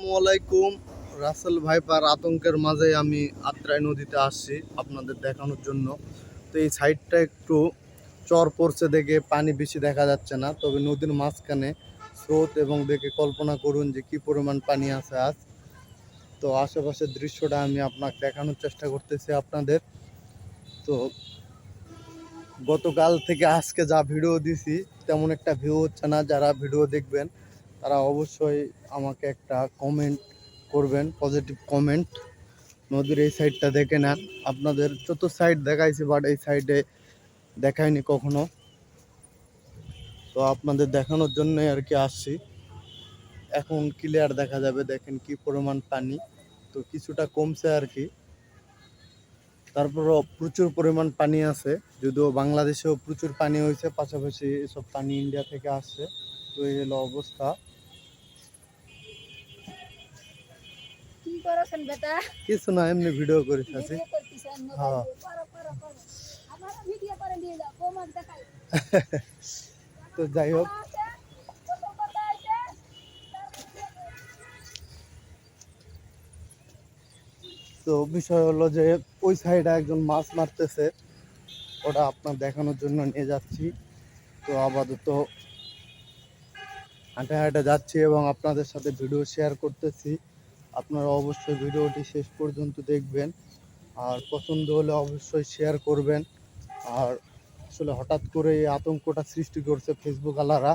আসসালামু আলাইকুম। Russell viper আতঙ্কের মাঝে আমি আত্রাই নদীতে আসছি আপনাদের দেখানোর জন্য। তো এই সাইডটা একটু চর পড়ছে দেখে পানি বেশি দেখা যাচ্ছে না। তবে নদীর মাঝখানে স্রোত এবং দেখে কল্পনা করুন যে কি পরিমাণ পানি আছে আজ। তো আশেপাশের দৃশ্যটা আমি আপনাকে দেখানোর চেষ্টা করতেছি আপনাদের। তো গতকাল থেকে আজকে যা ভিডিও দিছি, তেমন একটা ভিউ হচ্ছে না। যারা ভিডিও দেখবেন তারা অবশ্যই আমাকে একটা কমেন্ট করবেন পজিটিভ কমেন্ট নদীর এই সাইডটা দেখে নেন আপনাদের চতুর সাইড দেখাইছি বাট এই সাইডে দেখায়নি কখনো। তো আপনাদের দেখানোর জন্যই আর কি আসছি। এখন ক্লিয়ার দেখা যাবে, দেখেন কি পরিমাণ পানি। তো কিছুটা কমছে আর কি। তারপরও প্রচুর পরিমাণ পানি আছে, যদিও বাংলাদেশেও প্রচুর পানি হয়েছে, পাশাপাশি এসব পানি ইন্ডিয়া থেকে আসছে। তো এই হলো অবস্থা। করছেন বেটা? কিছু না এমনি ভিডিও করে আছি। হ্যাঁ। ভিডিও করে দিয়ে দেখাই। তো যাই হোক। তো বিষয় হলো যে ওই সাইডে একজন মাছ মারতেছে। ওটা আপনার দেখানোর জন্য নিয়ে যাচ্ছি। তো আপাতত হাঁটে হাঁটে যাচ্ছি এবং আপনাদের সাথে ভিডিও শেয়ার করতেছি। আপনারা অবশ্যই ভিডিওটি শেষ পর্যন্ত দেখবেন। আর পছন্দ হলে অবশ্যই শেয়ার করবেন। আর আসলে হঠাৎ করে এই আতঙ্কটা সৃষ্টি করছে ফেসবুক আলারা।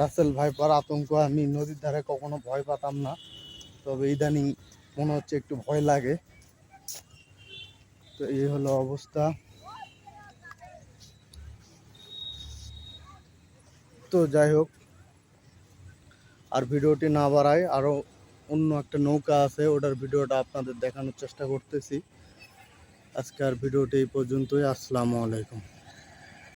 রাসেল ভাইপার আতঙ্ক, আমি নদীর ধারে কখনো ভয় পাতাম না। তবে ইদানিং মনে হচ্ছে একটু ভয় লাগে। তো এই হলো অবস্থা। তো যাই হোক, আর ভিডিওটি না বাড়াই আরও অন্য একটা নৌকা আছে, ওটার ভিডিওটা আপনাদের দেখানোর চেষ্টা করতেছি। আজকের ভিডিওটি এই পর্যন্তই, আসসালামু আলাইকুম।